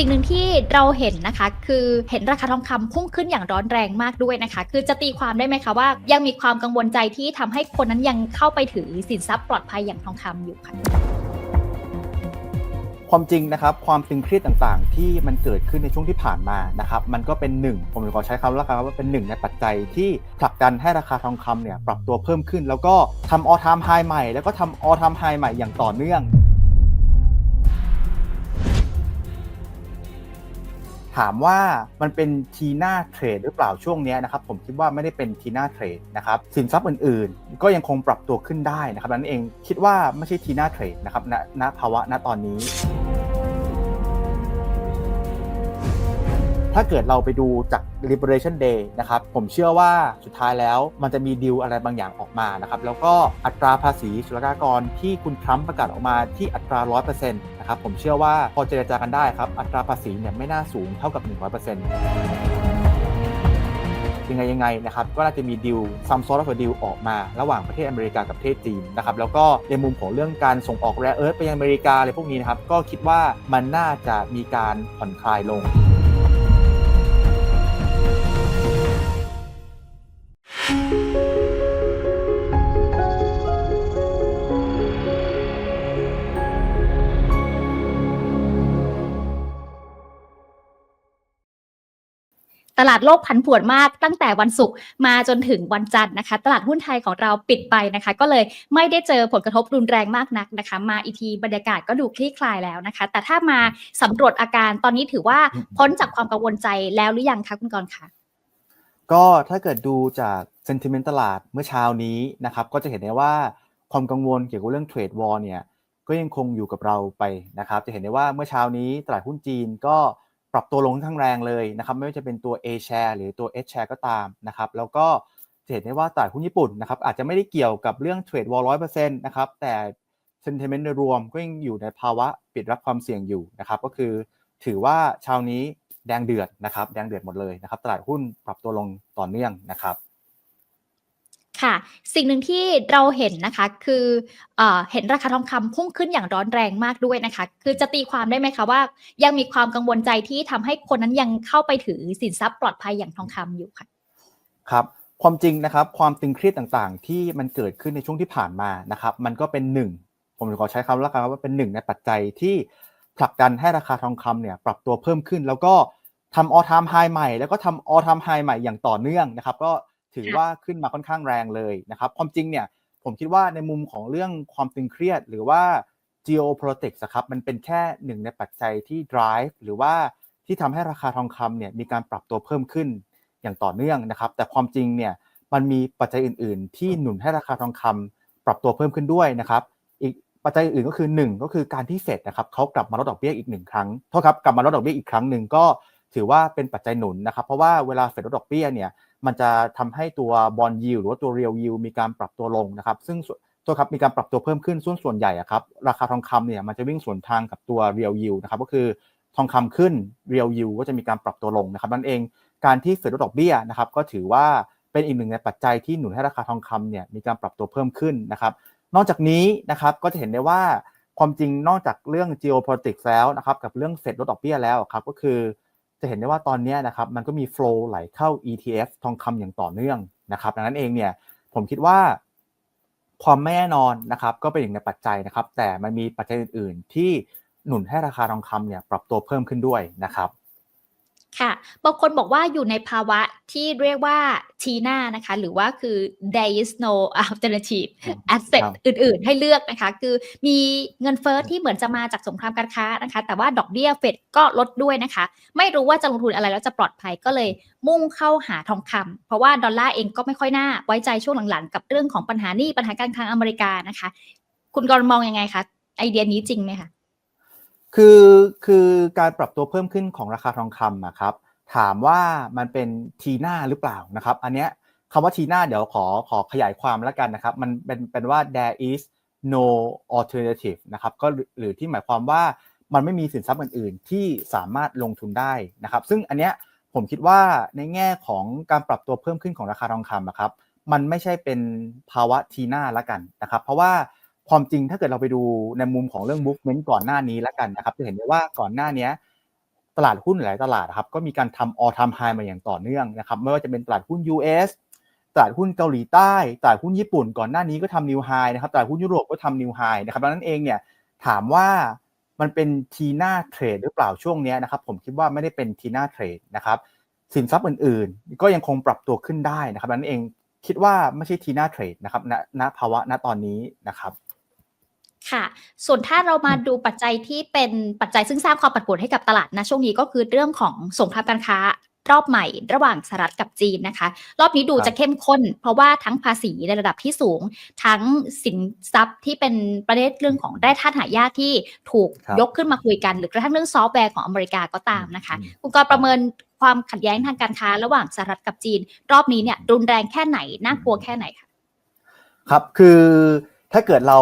สิ่งหนึ่งที่เราเห็นนะคะ คือเห็นราคาทองคำพุ่งขึ้นอย่างร้อนแรงมากด้วยนะคะ คือจะตีความได้ไหมคะว่า ยังมีความกังวลใจที่ทำให้คนนั้นยังเข้าไปถือสินทรัพย์ปลอดภัยอย่างทองคำอยู่ค่ะความจริงนะครับความตึงเครียดต่างๆ ที่มันเกิดขึ้นในช่วงที่ผ่านมานะครับมันก็เป็นหนึ่งผมขอใช้คำว่าครับว่าเป็นหนึ่งในปัจจัยที่ผลักดันให้ราคาทองคำเนี่ยปรับตัวเพิ่มขึ้น แล้วก็ทำออทามไฮใหม่ แล้วก็ทำออทามไฮใหม่อย่างต่อเนื่อง ถามว่ามันเป็นทีน่าเทรดหรือเปล่าช่วงนี้นะครับผมคิดว่าไม่ได้เป็นทีน่าเทรดนะครับสินทรัพย์อื่นๆ ก็ยังคงปรับตัวขึ้นได้นะครับนั่นเองคิดว่าไม่ใช่ทีน่าเทรดนะครับณณภาวะณตอนนี้ ถ้าเกิดเราไปดูจาก Liberation Day นะครับ ผมเชื่อว่าสุดท้ายแล้วมันจะมีดีลอะไรบางอย่างออกมานะครับ แล้วก็อัตราภาษีศุลกากรที่คุณทรัมป์ประกาศออกมาที่อัตรา 100%นะครับผมเชื่อว่าพอเจรจากันได้ครับ อัตราภาษีเนี่ยไม่น่าสูงเท่ากับ 100%ยังไงยังไงนะครับก็น่าจะมีดีลซัมซอร์ฟดีลออกมา ระหว่างประเทศอเมริกากับประเทศจีนนะครับแล้วก็ในมุมของเรื่องการส่งออกแร่เอิร์ธไปยังอเมริกาอะไรพวกนี้นะครับก็คิดว่ามันน่าจะมีการผ่อนคลายลง ตลาดโลกผันผวนมากตั้งแต่วันศุกร์มาจนถึงวันจันทร์นะคะ ตลาดหุ้นไทยของเราปิดไปนะคะ ก็เลยไม่ได้เจอผลกระทบรุนแรงมากนักนะคะ มาอีกทีบรรยากาศก็ดูคลี่คลายแล้วนะคะ แต่ถ้ามาสำรวจอาการตอนนี้ถือว่าพ้นจากความกังวลใจแล้วหรือยังคะคุณกรณ์คะก็ถ้าเกิดดูจาก sentiment ตลาดเมื่อเช้านี้นะครับก็จะเห็นได้ว่าความกังวลเกี่ยวกับเรื่องเทรดวอร์เนี่ยก็ยังคงอยู่กับเราไปนะครับ จะเห็นได้ว่าเมื่อเช้านี้ตลาดหุ้นจีนก็ ปรับตัวลงค่อนข้างแรงเลยนะครับไม่ว่าจะเป็นตัว A share หรือตัว S share ก็ตามนะครับแล้วก็จะเห็นได้ว่าตลาดหุ้นญี่ปุ่นนะครับอาจจะไม่ได้เกี่ยวกับเรื่องเทรดวอลร้อยเปอร์เซ็นต์นะครับแต่ sentiment โดยรวมก็ยังอยู่ในภาวะปิดรับความเสี่ยงอยู่นะครับก็คือถือว่าเช้านี้แดงเดือดนะครับแดงเดือดหมดเลยนะครับตลาดหุ้นปรับตัวลงต่อเนื่องนะครับ ค่ะ สิ่งหนึ่งที่เราเห็นนะคะ คือเอเห็นราคาทองคำพุ่งขึ้นอย่างร้อนแรงมากด้วยนะคะ คือจะตีความได้ไหมคะว่า ยังมีความกังวลใจที่ทำให้คนนั้นยังเข้าไปถือสินทรัพย์ปลอดภัยอย่างทองคำอยู่ค่ะ ครับความจริงนะครับความตึงเครียดต่างๆ ที่มันเกิดขึ้นในช่วงที่ผ่านมานะครับ มันก็เป็นหนึ่งผมขอใช้คำล้วกันว่าเป็นหนึ่งในปัจจัยที่ผลักดันให้ราคาทองคำเนี่ยปรับตัวเพิ่มขึ้น แล้วก็ทำออทามไฮใหม่ แล้วก็ทำออทามไฮใหม่อย่างต่อเนื่องนะครับ ก็ ถือว่าขึ้นมาค่อนข้างแรงเลยนะครับ ความจริงเนี่ยผมคิดว่าในมุมของเรื่องความตึงเครียด หรือว่า geopolitics ครับมันเป็นแค่หนึ่งในปัจจัยที่ drive หรือว่าที่ทำให้ราคาทองคำเนี่ยมีการปรับตัวเพิ่มขึ้นอย่างต่อเนื่องนะครับ แต่ความจริงเนี่ยมันมีปัจจัยอื่น ๆ ที่หนุนให้ราคาทองคำปรับตัวเพิ่มขึ้นด้วยนะครับ อีกปัจจัยอื่นก็คือ 1 ก็คือการที่เฟดนะครับเขากลับมาลดดอกเบี้ยอีกหนึ่งครั้งโทษครับกลับมาลดดอกเบี้ยอีกครั้งหนึ่งก็ถือว่าเป็นปัจจัยหนุนนะครับ เพราะว่าเวลาเฟดลดดอกเบี้ยเนี่ย มันจะทำให้ตัวบอลยิวหรือว่าตัวเรียลยิวมีการปรับตัวลงนะครับ ซึ่งตัวครับมีการปรับตัวเพิ่มขึ้นส่วนส่วนใหญ่อะครับราคาทองคำเนี่ยมันจะวิ่งสวนทางกับตัวเรียลยิวนะครับก็คือทองคำขึ้นเรียลยิวก็จะมีการปรับตัวลงนะครับนั่นเองการที่เฟดลดดอกเบี้ยนะครับก็ถือว่าเป็นอีกหนึ่งในปัจจัยที่หนุนให้ราคาทองคำเนี่ยมีการปรับตัวเพิ่มขึ้นนะครับ นอกจากนี้นะครับก็จะเห็นได้ว่าความจริงนอกจากเรื่อง geopolitics แล้วนะครับกับเรื่องเฟดลดดอกเบี้ยแล้วครับก็คือ จะเห็นได้ว่าตอนนี้นะครับมันก็มีโฟล์ไหลเข้า ETF ทองคำอย่างต่อเนื่องนะครับ ดังนั้นเองเนี่ยผมคิดว่าความไม่แน่นอนนะครับก็เป็นหนึ่งในปัจจัยนะครับ แต่มันมีปัจจัยอื่น ๆ ที่หนุนให้ราคาทองคำเนี่ยปรับตัวเพิ่มขึ้นด้วยนะครับ ค่ะ บางคนบอกว่าอยู่ในภาวะที่เรียกว่าทีน่านะคะ หรือว่าคือ there is no alternative ครับ asset ครับอื่น ๆ ให้เลือกนะคะ คือมีเงินเฟ้อที่เหมือนจะมาจากสงครามการค้านะคะ แต่ว่าดอกเบี้ยเฟดก็ลดด้วยนะคะ ไม่รู้ว่าจะลงทุนอะไรแล้วจะปลอดภัยก็เลยมุ่งเข้าหาทองคำเพราะว่าดอลลาร์เองก็ไม่ค่อยน่าไว้ใจช่วงหลัง ๆ กับเรื่องของปัญหาหนี้ปัญหาการคลังอเมริกานะคะ คุณกรณ์มองยังไงคะไอเดียนี้จริงไหมคะ คือคือการปรับตัวเพิ่มขึ้นของราคาทองคำอะครับ ถามว่ามันเป็นทีน่าหรือเปล่านะครับ อันเนี้ยคำว่าทีน่าเดี๋ยวขอขอขยายความแล้วกันนะครับ มันเป็นเป็นว่า there is no alternative นะครับก็หรือที่หมายความว่ามันไม่มีสินทรัพย์อื่นๆ ที่สามารถลงทุนได้นะครับ ซึ่งอันเนี้ยผมคิดว่าในแง่ของการปรับตัวเพิ่มขึ้นของราคาทองคำอะครับ มันไม่ใช่เป็นภาวะทีน่าละกันนะครับ เพราะว่า ความจริงถ้าเกิดเราไปดูในมุมของเรื่อง movement ก่อนหน้านี้และกันนะครับจะเห็นได้ว่าก่อนหน้านี้ตลาดหุ้นหลายตลาดครับก็มีการทำ all time high มาอย่างต่อเนื่องนะครับไม่ว่าจะเป็นตลาดหุ้น US ตลาดหุ้นเกาหลีใต้ตลาดหุ้นญี่ปุ่นก่อนหน้านี้ก็ทำ new high นะครับตลาดหุ้นยุโรปก็ทำ new high นะครับดังนั้นเองเนี่ยถามว่ามันเป็นทีน่าเทรดหรือเปล่าช่วงนี้นะครับผมคิดว่าไม่ได้เป็นทีน่าเทรดนะครับสินทรัพย์อื่นๆ ก็ยังคงปรับตัวขึ้นได้นะครับดังนั้นเองคิดว่าไม่ใช่ทีน่าเทรดนะครับณณภาวะณตอนนี้นะครับ ค่ะ ส่วนถ้าเรามาดูปัจจัยที่เป็นปัจจัยซึ่งสร้างความปั่นป่วนให้กับตลาดนะช่วงนี้ก็คือเรื่องของสงครามการค้ารอบใหม่ระหว่างสหรัฐกับจีนนะคะ รอบนี้ดูครับจะเข้มข้น เพราะว่าทั้งภาษีในระดับที่สูง ทั้งสินทรัพย์ที่เป็นประเด็นเรื่องของได้ท่าตุหายากที่ถูกครับยกขึ้นมาคุยกัน หรือกระทั่งเรื่องซอฟต์แวร์ของอเมริกาก็ตามนะคะอืมคุณกรณ์ประเมินความขัดแย้งทางการค้าระหว่างสหรัฐกับจีน รอบนี้เนี่ยรุนแรงแค่ไหนน่ากลัวแค่ไหนคะครับคือถ้าเกิดเรา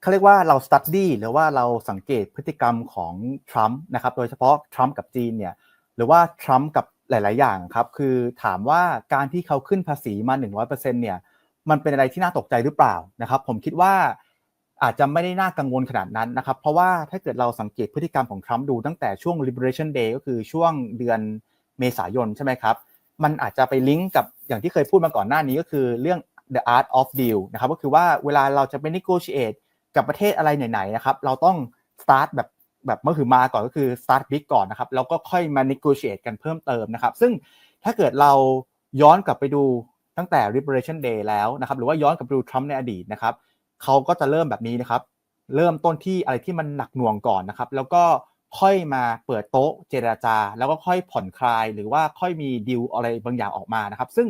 เขาเรียกว่าเรา study หรือว่าเราสังเกตพฤติกรรมของทรัมป์นะครับโดยเฉพาะทรัมป์กับจีนเนี่ยหรือว่าทรัมป์กับหลาย ๆ อย่างครับคือถามว่าการที่เขาขึ้นภาษีมา 100%เนี่ยมันเป็นอะไรที่น่าตกใจหรือเปล่านะครับผมคิดว่าอาจจะไม่ได้น่ากังวลขนาดนั้นนะครับ เพราะว่าถ้าเกิดเราสังเกตพฤติกรรมของทรัมป์ดูตั้งแต่ช่วง Liberation Day ก็คือช่วงเดือนเมษายนใช่ไหมครับ มันอาจจะไปลิงก์กับอย่างที่เคยพูดมาก่อนหน้านี้ก็คือเรื่อง the art of deal นะครับก็คือว่าเวลาเราจะไป negotiate กับประเทศอะไรไหนๆนะครับ เราต้อง start แบบแบบเมื่อคือมาก่อนก็คือ start big ก่อนนะครับ แล้วก็ค่อยมา negotiate กันเพิ่มเติมนะครับ ซึ่งถ้าเกิดเราย้อนกลับไปดูตั้งแต่ Liberation Day แล้วนะครับ หรือว่าย้อนกลับไปดูทรัมป์ในอดีตนะครับเขาก็จะเริ่มแบบนี้นะครับ เริ่มต้นที่อะไรที่มันหนักหน่วงก่อนนะครับ แล้วก็ค่อยมาเปิดโต๊ะเจรจา แล้วก็ค่อยผ่อนคลาย หรือว่าค่อยมีดีลอะไรบางอย่างออกมานะครับ ซึ่ง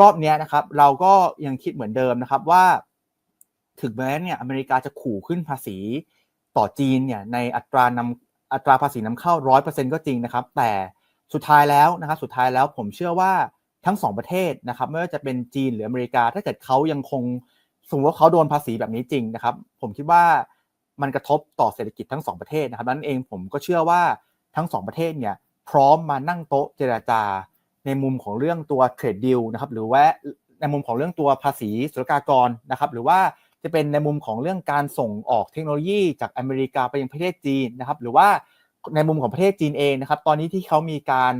รอบนี้นะครับ เราก็ยังคิดเหมือนเดิมนะครับว่า ถึงแม้เนี่ยอเมริกาจะขู่ขึ้นภาษีต่อจีนเนี่ยในอัตรานำอัตราภาษีนำเข้าร้อยเปอร์เซ็นก็จริงนะครับ แต่สุดท้ายแล้วนะครับสุดท้ายแล้วผมเชื่อว่าทั้งสองประเทศนะครับไม่ว่าจะเป็นจีนหรืออเมริกา ถ้าเกิดเขายังคงสมมติว่าเขาโดนภาษีแบบนี้จริงนะครับ ผมคิดว่ามันกระทบต่อเศรษฐกิจทั้งสองประเทศนะครับนั้นเองผมก็เชื่อว่าทั้งสองประเทศเนี่ยพร้อมมานั่งโต๊ะเจรจา ในมุมของเรื่องตัวเทรดดิลนะครับหรือว่าในมุมของเรื่องตัวภาษีศุลกากรนะครับหรือว่า จะเป็นในมุมของเรื่องการส่งออกเทคโนโลยีจากอเมริกาไปยังประเทศจีนนะครับ หรือว่าในมุมของประเทศจีนเองนะครับ ตอนนี้ที่เขามีการ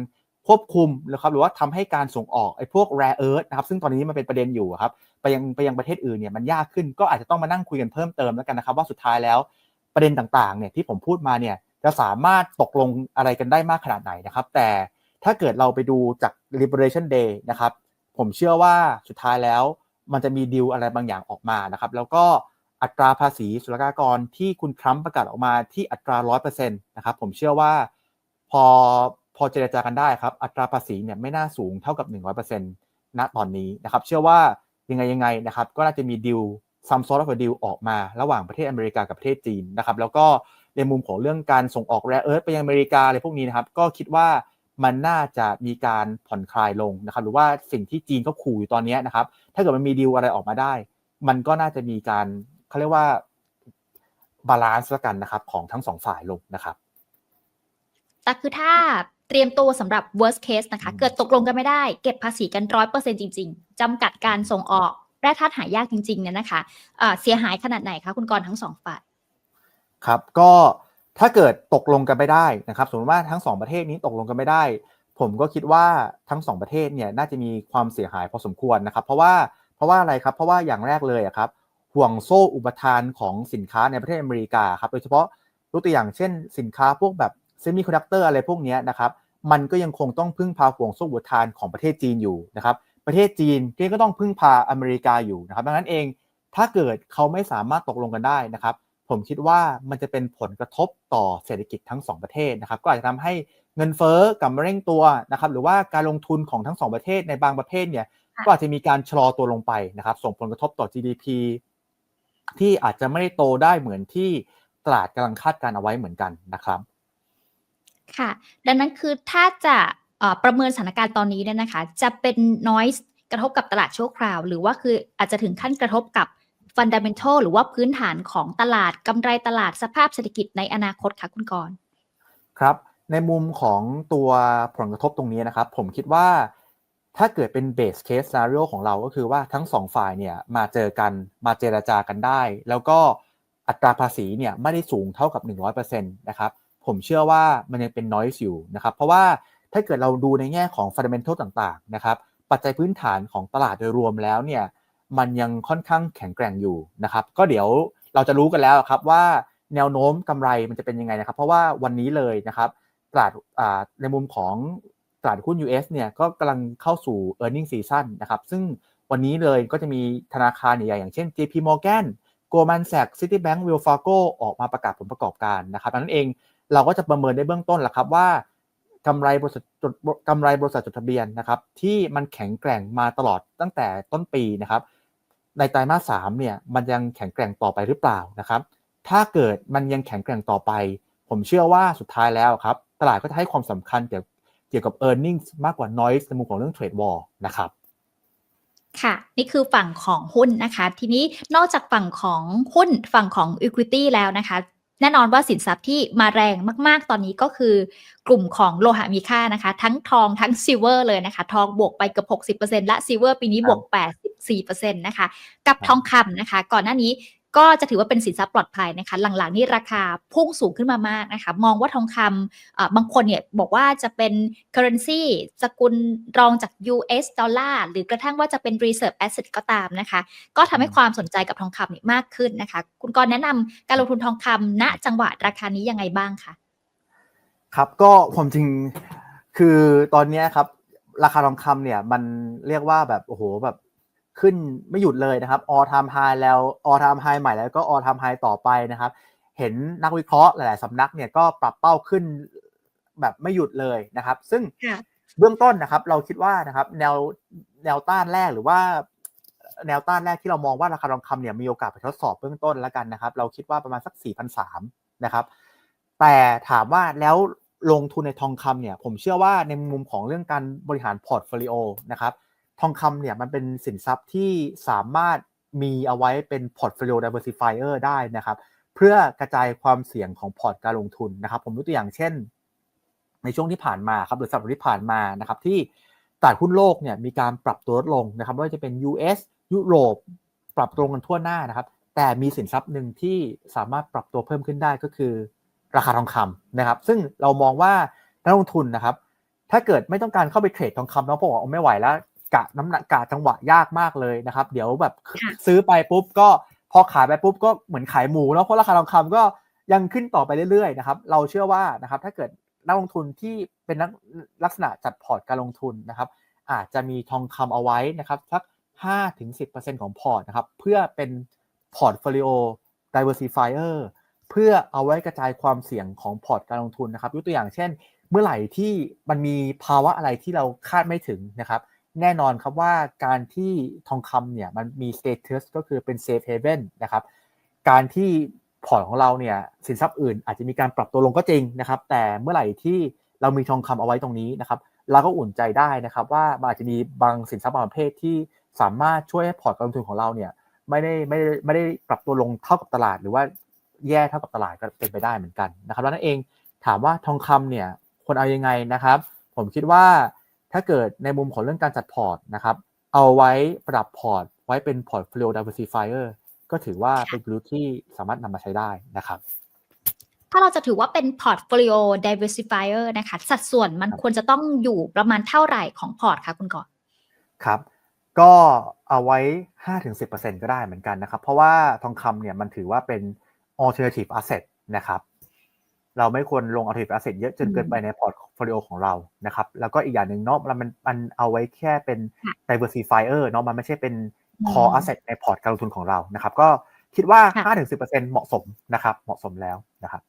ควบคุมนะครับหรือว่าทำให้การส่งออกไอ้พวก rare earth นะครับซึ่งตอนนี้มันเป็นประเด็นอยู่ครับไปยังไปยังประเทศอื่นเนี่ยมันยากขึ้นก็อาจจะต้องมานั่งคุยกันเพิ่มเติมแล้วกันนะครับ ว่าสุดท้ายแล้วประเด็นต่างๆเนี่ยที่ผมพูดมาเนี่ยจะสามารถตกลงอะไรกันได้มากขนาดไหนนะครับ แต่ถ้าเกิดเราไปดูจาก Liberation Day นะครับ ผมเชื่อว่าสุดท้ายแล้ว มันจะมีดีลอะไรบางอย่างออกมานะครับ แล้วก็อัตราภาษีศุลกากรที่คุณทรัมป์ประกาศออกมาที่อัตรา 100%นะครับ ผมเชื่อว่าพอพอเจรจากันได้ครับ อัตราภาษีเนี่ยไม่น่าสูงเท่ากับ 100%ณตอนนี้นะครับ เชื่อว่ายังไงยังไงนะครับ ก็น่าจะมีดีลซัมซอร์ฟดีลออกมาระหว่างประเทศอเมริกากับประเทศจีนนะครับ แล้วก็ในมุมของเรื่องการส่งออกแร่เอิร์ธไปยังอเมริกาอะไรพวกนี้นะครับ ก็คิดว่า มันน่าจะมีการผ่อนคลายลงนะครับหรือว่าสิ่งที่จีนเขาขู่อยู่ตอนนี้นะครับ ถ้าเกิดมันมีดีลอะไรออกมาได้ มันก็น่าจะมีการเขาเรียกว่าบาลานซ์ละกันนะครับของทั้งสองฝ่ายลงนะครับ แต่คือถ้าเตรียมตัวสำหรับ worst case นะคะอืมเกิดตกลงกันไม่ได้ เก็บภาษีกันร้อยเปอร์เซ็นจริง ๆจำกัดการส่งออกแร่ธาตุหายากจริงๆเนี่ยนะคะเอ่อเสียหายขนาดไหนคะคุณกรณ์ทั้งสองฝ่าย ครับก็ ถ้าเกิดตกลงกันไม่ได้นะครับสมมติว่าทั้งสองประเทศนี้ตกลงกันไม่ได้ ผมก็คิดว่าทั้งสองประเทศเนี่ยน่าจะมีความเสียหายพอสมควรนะครับ เพราะว่าเพราะว่าอะไรครับเพราะว่าอย่างแรกเลยอะครับห่วงโซ่อุปทานของสินค้าในประเทศอเมริกาครับโดยเฉพาะยกตัวอย่างเช่น สินค้าพวกแบบเซมิคอนดักเตอร์อะไรพวกนี้นะครับมันก็ยังคงต้องพึ่งพาห่วงโซ่อุปทานของประเทศจีนอยู่นะครับประเทศจีนก็ต้องพึ่งพาอเมริกาอยู่นะครับดังนั้นเองถ้าเกิดเขาไม่สามารถตกลงกันได้นะครับ ผมคิดว่ามันจะเป็นผลกระทบต่อเศรษฐกิจทั้งสองประเทศนะครับ ก็อาจจะทำให้เงินเฟ้อกลับมาเร่งตัวนะครับหรือว่าการลงทุนของทั้งสองประเทศในบางประเภทเนี่ยค่ะก็อาจจะมีการชะลอตัวลงไปนะครับ ส่งผลกระทบต่อ GDP ที่อาจจะไม่ได้โตได้เหมือนที่ตลาดกำลังคาดการเอาไว้เหมือนกันนะครับ ค่ะ ดังนั้นคือถ้าจะเอ่อประเมินสถานการณ์ตอนนี้เนี่ยนะคะ จะเป็น noise กระทบกับตลาดชั่วคราว หรือว่าคืออาจจะถึงขั้นกระทบกับ fundamental หรือว่าพื้นฐานของตลาดกำไรตลาดสภาพเศรษฐกิจในอนาคตค่ะคุณกรณ์ครับ ในมุมของตัวผลกระทบตรงนี้นะครับ ผมคิดว่าถ้าเกิดเป็น base case scenario ของเราก็คือว่าทั้งสองฝ่ายเนี่ยมาเจอกันมาเจรจากันได้ แล้วก็อัตราภาษีเนี่ยไม่ได้สูงเท่ากับ 100%นะครับผมเชื่อว่ามันยังเป็น noise อยู่นะครับ เพราะว่าถ้าเกิดเราดูในแง่ของ fundamental ต่างๆนะครับปัจจัยพื้นฐานของตลาดโดยรวมแล้วเนี่ย มันยังค่อนข้างแข็งแกร่งอยู่นะครับ ก็เดี๋ยวเราจะรู้กันแล้วครับว่าแนวโน้มกำไรมันจะเป็นยังไงนะครับ เพราะว่าวันนี้เลยนะครับตลาดในมุมของตลาดหุ้น US เนี่ยก็กำลังเข้าสู่ e a r n i n g season นะครับ ซึ่งวันนี้เลยก็จะมีธนาคารใหญ่ๆอย่างเช่น JP Morgan Goldman Sachs Citibank Wells Fargo ออกมาประกาศผลประกอบการนะครับดังนั้นเองเราก็จะประเมินได้เบื้องต้นแหละครับว่ากำไรบริษัทจดกำไรบริษัทจดทะเบียนนะครับที่มันแข็งแกร่งมาตลอดตั้งแต่ต้นปีนะครับ ในไตรมาสสามเนี่ยมันยังแข็งแกร่งต่อไปหรือเปล่านะครับ ถ้าเกิดมันยังแข็งแกร่งต่อไป ผมเชื่อว่าสุดท้ายแล้วครับ ตลาดก็จะให้ความสำคัญเกี่ยวเกี่ยวกับ e a r n i n g มากกว่า noise ในมุมของเรื่อง trade war นะครับค่ะ นี่คือฝั่งของหุ้นนะคะ ทีนี้นอกจากฝั่งของหุ้นฝั่งของ Equity แล้วนะคะ แน่นอนว่าสินทรัพย์ที่มาแรงมาก ๆ ตอนนี้ก็คือกลุ่มของโลหะมีค่านะคะ ทั้งทองทั้งซิลเวอร์เลยนะคะ ทองบวกไปเกือบ 60%และซิลเวอร์ปีนี้บวก 84%นะคะ กับครับทองคำนะคะ ก่อนหน้านี้ ก็จะถือว่าเป็นสินทรัพย์ปลอดภัยนะคะ หลังๆนี่ราคาพุ่งสูงขึ้นมามากนะคะ มองว่าทองคำบางคนเนี่ยบอกว่าจะเป็น currency สกุลรองจาก US ดอลลาร์หรือกระทั่งว่าจะเป็น reserve asset ก็ตามนะคะ ก็ทำให้ความสนใจกับทองคำเนี่ยมากขึ้นนะคะ คุณกรณ์แนะนำการลงทุนทองคำณจังหวะราคานี้ยังไงบ้างคะครับก็ความจริงคือตอนนี้ครับราคาทองคำเนี่ยมันเรียกว่าแบบโอ้โหแบบ ขึ้นไม่หยุดเลยนะครับ all time high แล้ว all time high ใหม่แล้วก็ all time high ต่อไปนะครับ เห็นนักวิเคราะห์หลาย ๆสำนักเนี่ยก็ปรับเป้าขึ้นแบบไม่หยุดเลยนะครับ ซึ่งค่ะเบื้องต้นนะครับ เราคิดว่านะครับแนวแนวต้านแรกหรือว่า แนวต้านแรกที่เรามองว่าราคาทองคำเนี่ยมีโอกาสไปทดสอบเบื้องต้นแล้วกันนะครับ เราคิดว่าประมาณสัก4 0 0นะครับ แต่ถามว่าแล้วลงทุนในทองคำเนี่ย ผมเชื่อว่าในมุมของเรื่องการบริหารพอร์ตโฟลิโอนะครับ ทองคำเนี่ยมันเป็นสินทรัพย์ที่สามารถมีเอาไว้เป็นพอร์ตโฟลิโอ diversifier ได้นะครับ เพื่อกระจายความเสี่ยงของพอร์ตการลงทุนนะครับ ผมยกตัวอย่างเช่น ในช่วงที่ผ่านมาครับหรือสัปดาห์ที่ผ่านมานะครับ ที่ตลาดหุ้นโลกเนี่ยมีการปรับตัวลดลงนะครับไม่ว่าจะเป็น US ยุโรปปรับตัวกันทั่วหน้านะครับ แต่มีสินทรัพย์หนึ่งที่สามารถปรับตัวเพิ่มขึ้นได้ก็คือ ราคาทองคำนะครับ ซึ่งเรามองว่านักลงทุนนะครับ ถ้าเกิดไม่ต้องการเข้าไปเทรดทองคำเนาะเพราะว่าเอาไม่ไหวแล้ว กะน้ำหนักกะจังหวะยากมากเลยนะครับ เดี๋ยวแบบค่ะซื้อไปปุ๊บก็พอขายไปปุ๊บก็เหมือนขายหมูเนาะเพราะราคาทองคำก็ยังขึ้นต่อไปเรื่อยๆนะครับ เราเชื่อว่านะครับถ้าเกิดนักลงทุนที่เป็นนักลักษณะจัดพอร์ตการลงทุนนะครับ อาจจะมีทองคำเอาไว้นะครับสัก5-10%ของพอร์ตนะครับ เพื่อเป็นพอร์ตโฟลิโอ diversifier เพื่อเอาไว้กระจายความเสี่ยงของพอร์ตการลงทุนนะครับยกตัวอย่างเช่น เมื่อไหร่ที่มันมีภาวะอะไรที่เราคาดไม่ถึงนะครับ แน่นอนครับว่าการที่ทองคำเนี่ยมันมี status ก็คือเป็น safe haven นะครับการที่พอร์ตของเราเนี่ยสินทรัพย์อื่นอาจจะมีการปรับตัวลงก็จริงนะครับ แต่เมื่อไหร่ที่เรามีทองคำเอาไว้ตรงนี้นะครับเราก็อุ่นใจได้นะครับ ว่ามันอาจจะมีบางสินทรัพย์บางประเภทที่สามารถช่วยให้พอร์ตการลงทุนของเราเนี่ยไม่ได้ไม่ได้ไม่ได้ปรับตัวลงเท่ากับตลาด หรือว่าแย่เท่ากับตลาดก็เป็นไปได้เหมือนกันนะครับแล้วนั่นเองถามว่าทองคำเนี่ยควรเอายังไงนะครับ ผมคิดว่า ถ้าเกิดในมุมของเรื่องการจัดพอร์ตนะครับ เอาไว้ปรับพอร์ต ไว้เป็นพอร์ต folio diversifier ก็ถือว่าเป็นกลยุทธ์ที่สามารถนำมาใช้ได้นะครับ ถ้าเราจะถือว่าเป็น portfolio diversifier นะคะ สัดส่วนมันครับควรจะต้องอยู่ประมาณเท่าไหร่ของพอร์ตคะคุณกรณ์ครับก็เอาไว้ 5-10%ก็ได้เหมือนกันนะครับ เพราะว่าทองคำเนี่ยมันถือว่าเป็น alternative asset นะครับ เราไม่ควรลง alternative asset เยอะจนเกินไปในพอร์ตโฟลิโอของเรานะครับแล้วก็อีกอย่างหนึ่งเนาะมันมันมันเอาไว้แค่เป็นค่ะ diversifier เนาะมันไม่ใช่เป็นอืม core asset ในพอร์ตการลงทุนของเรานะครับ ก็คิดว่าค่ะ5-10%เหมาะสมนะครับ เหมาะสมแล้วนะครับ